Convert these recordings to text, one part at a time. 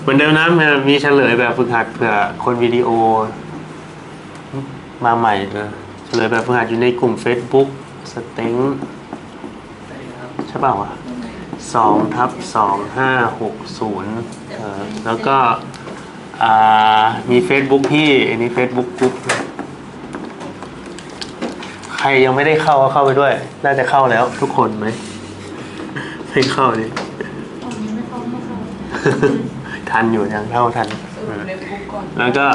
เหมือนเดิมนะมีเฉลยแบบฝึกหัดเผื่อคนวิดีโอ มาใหม่เออเฉลยแบบฝึกหัดอยู่ในกลุ่ม Facebook สเต็งใช่เปล่าวะสองทับสองห้าหกศูนย์แล้วก็มี Facebook พี่อันนี้ Facebook กรุ๊ปใครยังไม่ได้เข้าก็เข้าไปด้วย น่าจะเข้าแล้วทุกคนไหมไม่เข้าดิ ทันอยู่ยังเข้าทันอืมเฟซบุ๊กก่อนแล้วก็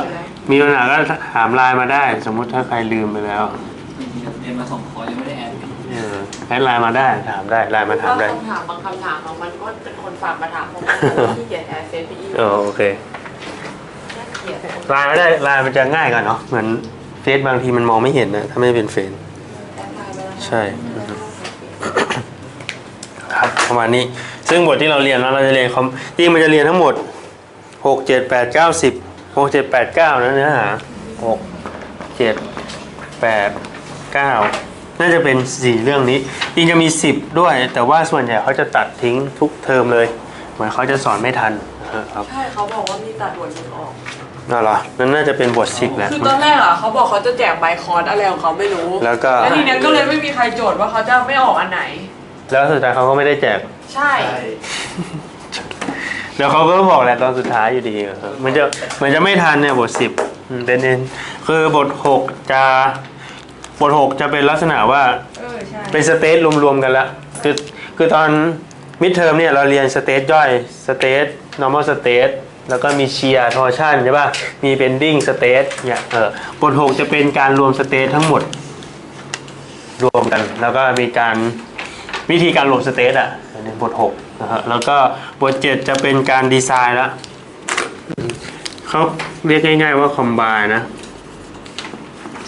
มีปัญหาก็ถามไลน์มาได้ สมมุติถ้าใครลืมไปแล้วเรียนมาสองคอร์สยังไม่ได้แอดเออแอดไลน์มาได้ถามได้ไลน์มาถามได้คำถามบางคำถามของมันก็เป็นคนฝากมาถามผมว่าที่เขียนแอร์เฟซพี่อีเออโอเคน่าเกลียดไลน์ไม่ได้ไลน์มันจะง่ายกว่าเนาะเหมือนเฟซบางทีมันมองไม่เห็นนะถ้าไม่เป็นเฟซแอดไลน์ไปแล้วนะใช่ครับ ประมาณนี้ ซึ่งบทที่เราเรียนแล้วเราจะเรียนคอมจริงมันจะเรียนทั้งหมดหกเจ็ดแปดเก้าสิบหกเจ็ดแปดเก้านะเนื้อหาหกเจ็ดแปดเก้าน่าจะเป็นสี่เรื่องนี้ จริงจะมีสิบด้วย แต่ว่าส่วนใหญ่เขาจะตัดทิ้งทุกเทอมเลย เหมือนเขาจะสอนไม่ทันนะครับ ใช่เขาบอกว่ามีตัดบทหนึงออกนั่นเหรอนั่นน่าจะเป็นบทสิบแหละ คือตอนแรกอะเขาบอกเขาจะแจกใบคอร์สอะไรของเขาไม่รู้ แล้วก็ แล้วทีเนี้ยก็เลยไม่มีใครโจทย์ว่าเขาจะไม่ออกอันไหน แล้วสุดท้ายเขาก็ไม่ได้แจก ใช่ เดี๋ยวเขาก็บอกแหละตอนสุดท้ายอยู่ดีเออมันจะมันจะไม่ทันเนี่ยบทสิบเป็นเองคือบทหกจะบทหกจะเป็นลักษณะว่าเออใช่ เป็นสเตจรวมๆกันละคือคือตอนมิดเทอมเนี่ยเราเรียนสเตจย่อยสเตจ normal state แล้วก็มีเชียร์ทอร์ชันใช่ป่ะ มีเบนดิ้งสเตจเนี่ยเออบทหกจะเป็นการรวมสเตจทั้งหมด รวมกัน แล้วก็มีการ วิธีการรวมสเตจอะในบทหกนะฮะแล้วก็บทเจ็ดจะเป็นการดีไซน์ละเขาเรียกง่ายๆว่าคอมไบนะ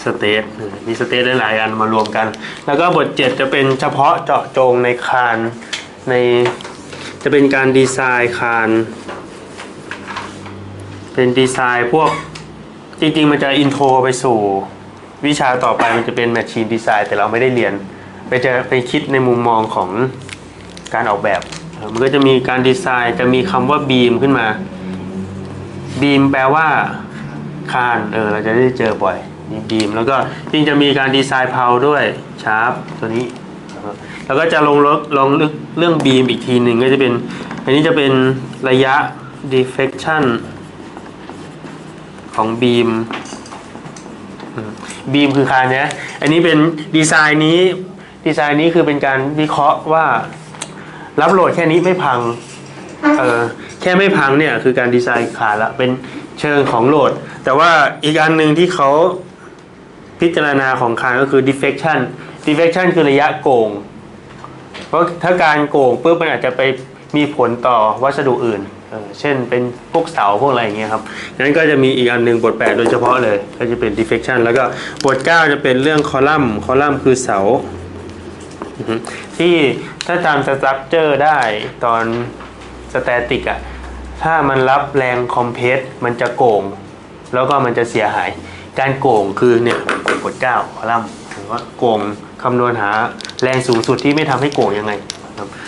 สเตทมีสเตทหลายๆอันมารวมกัน แล้วก็บทเจ็ดจะเป็นเฉพาะเจาะจงในคานในจะเป็นการดีไซน์คานเป็นดีไซน์พวกจริงๆ มันจะอินโทรไปสู่วิชาต่อไปมันจะเป็นแมชชีนดีไซน์แต่เราไม่ได้เรียน ไปจะไปคิดในมุมมองของการออกแบบ มันก็จะมีการดีไซน์จะมีคำว่าบีมขึ้นมาบีมแปลว่าคานเออเราจะได้เจอบ่อยมีบีมแล้วก็จริงจะมีการดีไซน์เพาด้วยชาร์ปตัวนี้ แล้วก็จะลงลึกลงลึกเรื่องบีมอีกทีหนึ่งก็จะเป็น อันนี้จะเป็นระยะ deflection ของบีมบีมคือคานนี้ยอันนี้เป็นดีไซน์นี้ ดีไซน์นี้คือเป็นการวิเคราะห์ว่ารับโหลดแค่นี้ไม่พังเออแค่ไม่พังเนี่ยคือการดีไซน์ขาดละเป็นเชิงของโหลด แต่ว่าอีกอันหนึ่งที่เขาพิจารณาของคานก็คือ deflection deflection คือระยะโกง เพราะถ้าการโกงปุ๊บมันอาจจะไปมีผลต่อวัสดุอื่นเออเช่นเป็นพวกเสาพวกอะไรอย่างเงี้ยครับนั้นก็จะมีอีกอันหนึ่งบท 8 โดยเฉพาะเลย ก็จะเป็น deflection แล้วก็บท 9 จะเป็นเรื่องคอลัมน์คอลัมน์คือเสา ที่ถ้าตามสตรัคเจอร์ได้ตอนสแตติกอะถ้ามันรับแรงคอมเพรสมันจะโก่ง แล้วก็มันจะเสียหาย การโก่งคือเนี่ยกดเก้าคอลัมน์หรือว่าโก่งคำนวณหาแรงสูงสุดที่ไม่ทำให้โก่งยังไงครับ